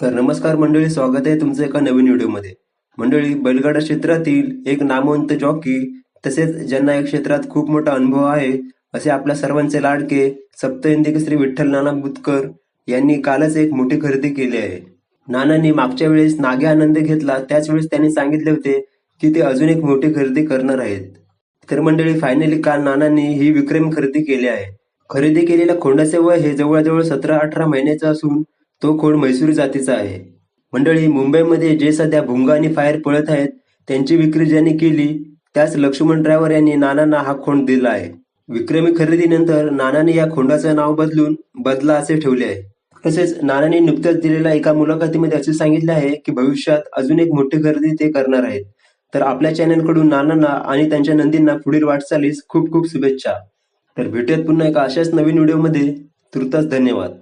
तर नमस्कार मंडळी स्वागत आहे तुमचं एका नवीन व्हिडिओमध्ये. मंडळी बैलगाडा क्षेत्रातील एक नामवंत जॉकी तसेच ज्यांना या क्षेत्रात खूप मोठा अनुभव आहे असे आपल्या सर्वांचे लाडके सप्तहिंदी श्री विठ्ठल नाना बुतकर यांनी कालच एक मोठी खरेदी केली आहे. नानांनी मागच्या वेळेस नागे आनंद घेतला त्याच वेळेस त्यांनी सांगितले होते की ते अजून एक मोठी खरेदी करणार आहेत. तर मंडळी फायनली काल नानांनी ही विक्रम खरेदी केली आहे. खरेदी केलेल्या खोंडाचे वय हे जवळजवळ सतरा अठरा महिन्याचा असून तो खोड म्हैसूर जातीचा आहे. मंडळी मुंबईमध्ये जे सध्या भुंगा आणि फायर पळत आहेत त्यांची विक्री ज्यांनी केली त्याच लक्ष्मण ड्रायव्हर यांनी नानांना हा खोंड दिला आहे. विक्रमी खरेदीनंतर नानाने या खोंडाचं नाव बदलून बदला असे ठेवले आहे. तसेच नानांनी नुकत्याच दिलेल्या एका मुलाखतीमध्ये असे सांगितले आहे की भविष्यात अजून एक मोठी खरेदी ते करणार आहेत. तर आपल्या चॅनलकडून नानांना आणि त्यांच्या नंदींना पुढील वाटचालीस खूप खूप शुभेच्छा. तर भेटूयात पुन्हा एका अशाच नवीन व्हिडिओमध्ये. तुर्तास धन्यवाद.